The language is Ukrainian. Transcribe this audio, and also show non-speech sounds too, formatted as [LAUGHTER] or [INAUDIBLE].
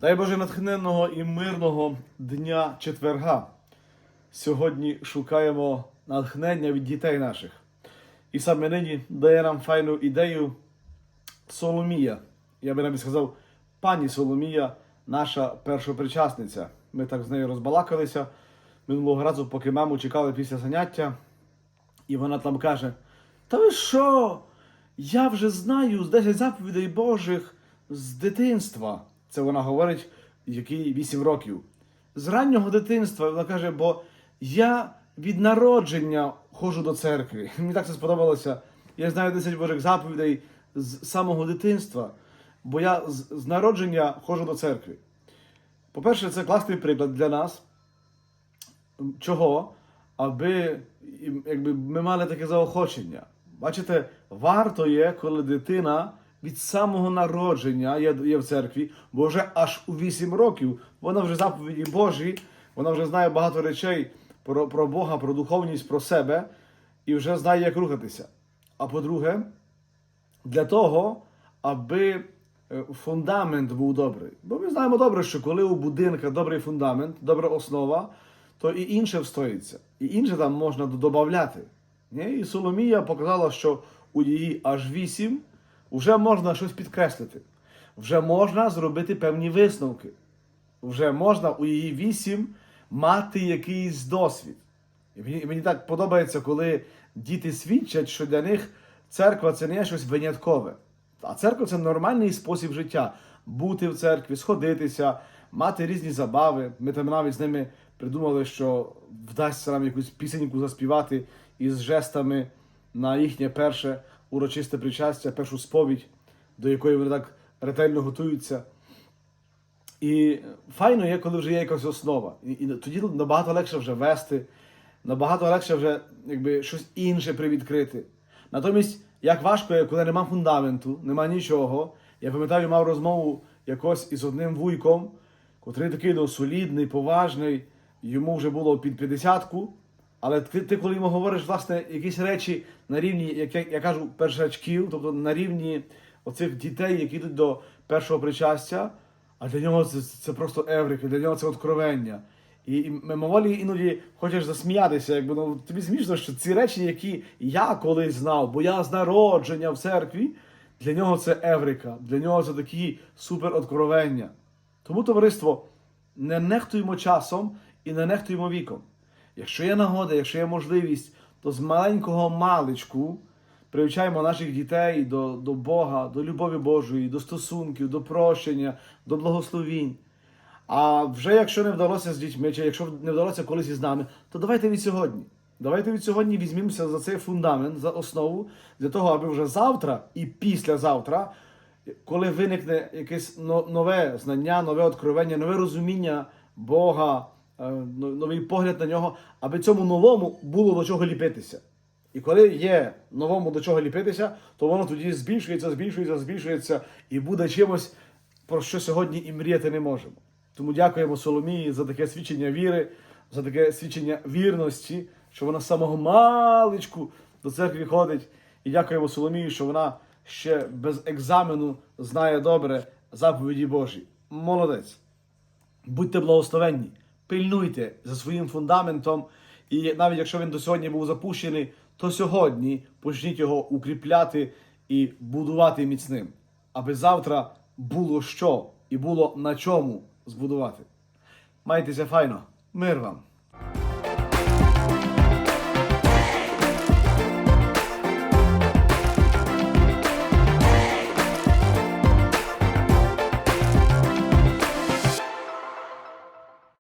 Дай Боже натхненного і мирного дня четверга. Сьогодні шукаємо натхнення від дітей наших. І саме нині дає нам файну ідею Соломія. Я би навіть сказав, пані Соломія, наша першопричасниця. Ми так з нею розбалакалися минулого разу, поки маму чекали після заняття. І вона там каже: Та ви що? Я вже знаю з 10 заповідей Божих з дитинства. Це вона говорить, який 8 років. З раннього дитинства вона каже, бо я від народження ходжу до церкви. [LAUGHS] Мені так це сподобалося. Я знаю 10 Божих заповідей з самого дитинства, бо я з, народження ходжу до церкви. По-перше, це класний приклад для нас. Чого? Аби якби, ми мали таке заохочення. Бачите, варто є, коли дитина від самого народження є, є в церкві, бо вже аж у 8 років вона вже заповіді Божі, вона вже знає багато речей про, про Бога, про духовність, про себе і вже знає, як рухатися. А по-друге, для того, аби е, фундамент був добрий. Бо ми знаємо добре, що коли у будинка добрий фундамент, добра основа, то і інше встоїться. І інше там можна додати. І Соломія показала, що у її аж вісім вже можна щось підкреслити. Вже можна зробити певні висновки. Вже можна у її вісім мати якийсь досвід. І мені, мені так подобається, коли діти свідчать, що для них церква це не щось виняткове. А церква це нормальний спосіб життя. Бути в церкві, сходитися, мати різні забави. Ми там навіть з ними придумали, що вдасться нам якусь пісеньку заспівати із жестами на їхнє перше урочисте причастя, першу сповідь, до якої вони так ретельно готуються. І файно є, коли вже є якась основа. І, і тоді набагато легше вже вести, набагато легше вже якби, щось інше привідкрити. Натомість, як важко є, коли нема фундаменту, нема нічого. Я пам'ятаю, мав розмову якось із одним вуйком, котрий такий ну, солідний, поважний, йому вже було під 50 але ти, коли йому говориш, власне, якісь речі на рівні, як я, я кажу, першачків, тобто на рівні оцих дітей, які йдуть до першого причастя, а для нього це, це просто еврика, для нього це откровення. І, і мимоволі іноді хочеш засміятися, якби ну тобі смішно, що ці речі, які я колись знав, бо я з народження в церкві, для нього це еврика, для нього це такі супер откровення. Тому, товариство, не нехтуємо часом і не нехтуємо віком. Якщо є нагода, якщо є можливість, то з маленького маличку привчаємо наших дітей до, до Бога, до любові Божої, до стосунків, до прощення, до благословінь. А вже якщо не вдалося з дітьми, чи якщо не вдалося колись із нами, то давайте від сьогодні. Давайте від сьогодні візьмемося за цей фундамент, за основу, для того, аби вже завтра і післязавтра, коли виникне якесь нове знання, нове откровення, нове розуміння Бога, новий погляд на нього, аби цьому новому було до чого ліпитися. І коли є новому до чого ліпитися, то воно тоді збільшується, збільшується, збільшується і буде чимось, про що сьогодні і мріяти не можемо. Тому дякуємо Соломії за таке свідчення віри, за таке свідчення вірності, що вона з самого маличку до церкви ходить. І дякуємо Соломії, що вона ще без екзамену знає добре заповіді Божі. Молодець. Будьте благословенні, пильнуйте за своїм фундаментом. І навіть якщо він до сьогодні був запущений, то сьогодні почніть його укріпляти і будувати міцним, аби завтра було що і було на чому збудувати. Майтеся файно, мир вам!